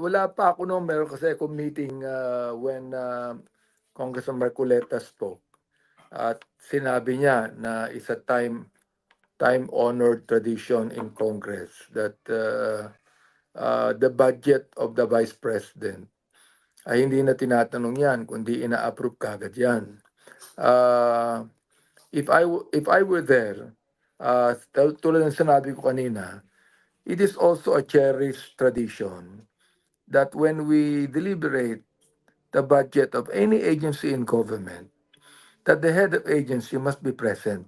wala pa ako. Meron kasi ako meeting uh, when uh, Congressman Marcoleta spoke. At sinabi niya na is a time time honored tradition in Congress that uh, uh, the budget of the Vice President ay hindi na tinatanong yan, kundi ina-approve kagad yan. Uh, if I if I were there, uh, tul- tulad ng sinabi ko kanina, it is also a cherished tradition that when we deliberate the budget of any agency in government, that the head of agency must be present.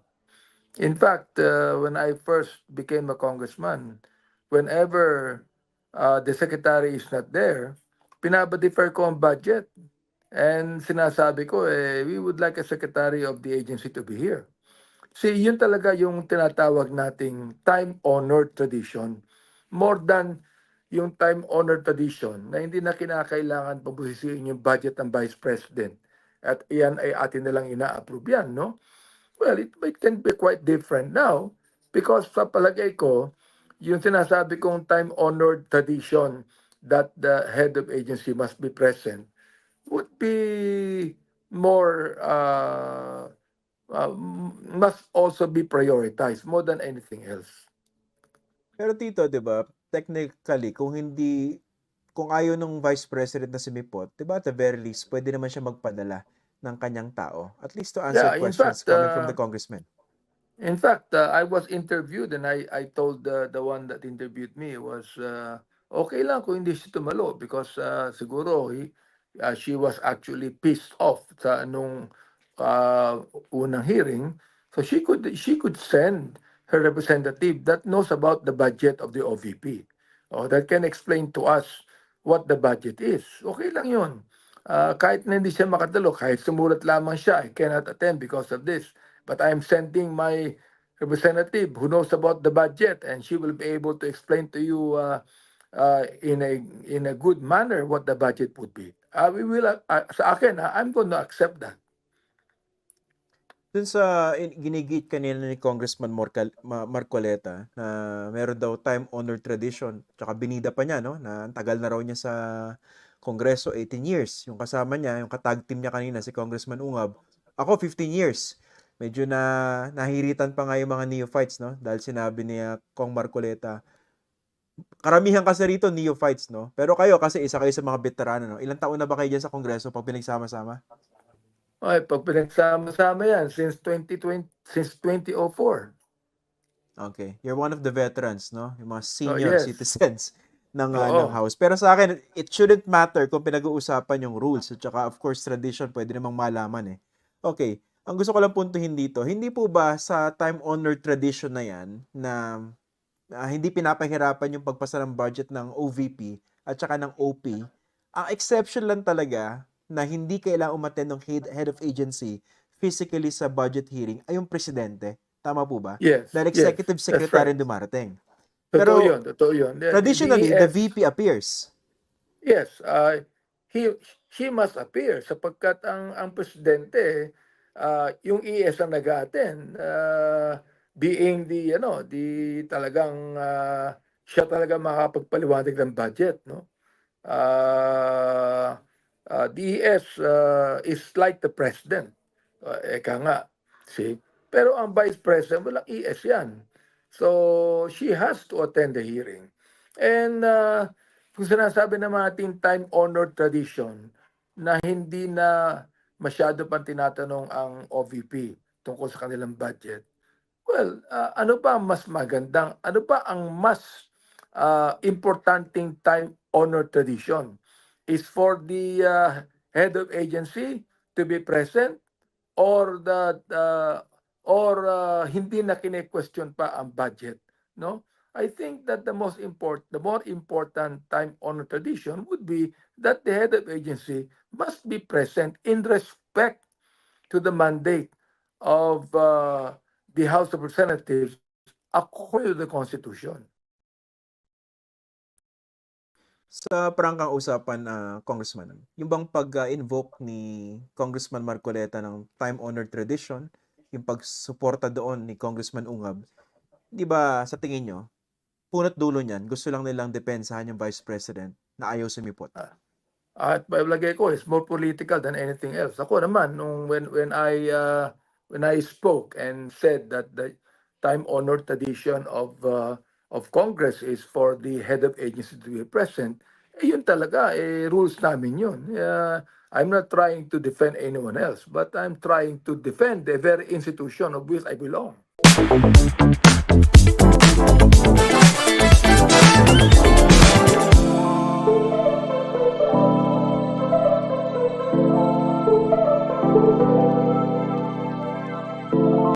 In fact, uh, when I first became a congressman, whenever uh, the secretary is not there, pinaba-defer ko ang budget. And sinasabi ko, eh, we would like a secretary of the agency to be here. See, yun talaga yung tinatawag nating time-honored tradition. More than yung time-honored tradition na hindi na kinakailangan pabusisiin yung budget ng Vice President. At iyan ay atin nilang ina-approve yan, no? Well, it, it can be quite different now because sa palagay ko, yung sinasabi kong time-honored tradition that the head of agency must be present would be more uh, uh, must also be prioritized more than anything else. Pero tito, 'di ba? Technically, kung hindi kung ayaw ng Vice President na sumipot, 'di ba? At the very least, pwede naman siya magpadala ng kanyang tao. At least to answer Yeah, questions fact, coming from uh, the congressman. In fact, uh, I was interviewed and I I told the the one that interviewed me was uh, okay lang kung hindi siya tumalo because uh, siguro he, uh, she was actually pissed off sa nung uh, unang hearing. So she could she could send her representative that knows about the budget of the OVP. or that can explain to us what the budget is. Okay lang yun. Uh, kahit na hindi siya makatalo, kahit sumulat lamang siya, I cannot attend because of this. But I'm sending my representative who knows about the budget and she will be able to explain to you uh, uh, in a in a good manner what the budget would be. Uh, we will uh, uh, sa akin, uh, I'm going to accept that. Dun sa in- ginigit kanina ni Congressman Morcal- Ma- Marcoleta na meron daw time-honored tradition, tsaka binida pa niya, no? Na ang tagal na raw niya sa Kongreso, 18 years. Yung kasama niya, yung katag team niya kanina, si Congressman Ungab. Ako, 15 years. Medyo na nahiritan pa nga yung mga neophytes, no? Dahil sinabi niya Kong Marcoleta, karamihan kasi rito neophytes, no? Pero kayo, kasi isa kayo sa mga veterano, no? Ilang taon na ba kayo dyan sa Kongreso pag pinagsama-sama? Okay, pag pinagsama-sama yan, since 2020, since 2004. Okay. You're one of the veterans, no? Yung mga Oh, senior yes. citizens ng, uh, ng House. Pero sa akin, it shouldn't matter kung pinag-uusapan yung rules. At saka, of course, tradition, pwede namang malaman eh. Okay. Ang gusto ko lang puntuhin dito, hindi po ba sa time-honored tradition na yan na ah, hindi pinapahirapan yung pagpasa ng budget ng OVP at saka ng OP, ang exception lang talaga na hindi kailangang umattend ng head, head of agency physically sa budget hearing ay yung presidente. Tama po ba? Yes. Dahil yes, executive that's secretary right. dumarating. Totoo Pero yun, totoo yun. The- Traditionally, the the VP appears. Yes, uh, he she must appear sapagkat ang ang presidente uh, yung ES ang nag-attend uh, being the ano, the talagang uh, siya talaga makapagpaliwanag ng budget, no? Uh, uh, the ES uh, is like the president. Uh, eka nga, see? Pero ang vice president, walang ES yan. So, she has to attend the hearing. And uh, kung sinasabi ng mga time-honored tradition na hindi na masyado pang tinatanong ang OVP tungkol sa kanilang budget, well, uh, ano ang mas magandang, ano pa ang mas uh, importanteng time-honored tradition is for the uh, head of agency to be present or the uh, or uh, hindi na kine-question pa ang budget, no? I think that the most important, the more important time-honored tradition would be that the head of agency must be present in respect to the mandate of uh, the House of Representatives according to the Constitution. Sa prangkang usapan, uh, Congressman, yung bang pag-invoke ni Congressman Marcoleta ng time-honored tradition, yung pagsuporta doon ni Congressman Ungab, di ba sa tingin nyo, punot dulo niyan, gusto lang nilang depensahan yung Vice President na ayaw sumipot? At palagay ko, it's more political than anything else. Ako naman, nung when, when I, uh, when I spoke and said that the time-honored tradition of, uh, of Congress is for the head of agency to be present, eh, yun talaga, eh, rules namin yun. Uh, I'm not trying to defend anyone else, but I'm trying to defend the very institution of which I belong.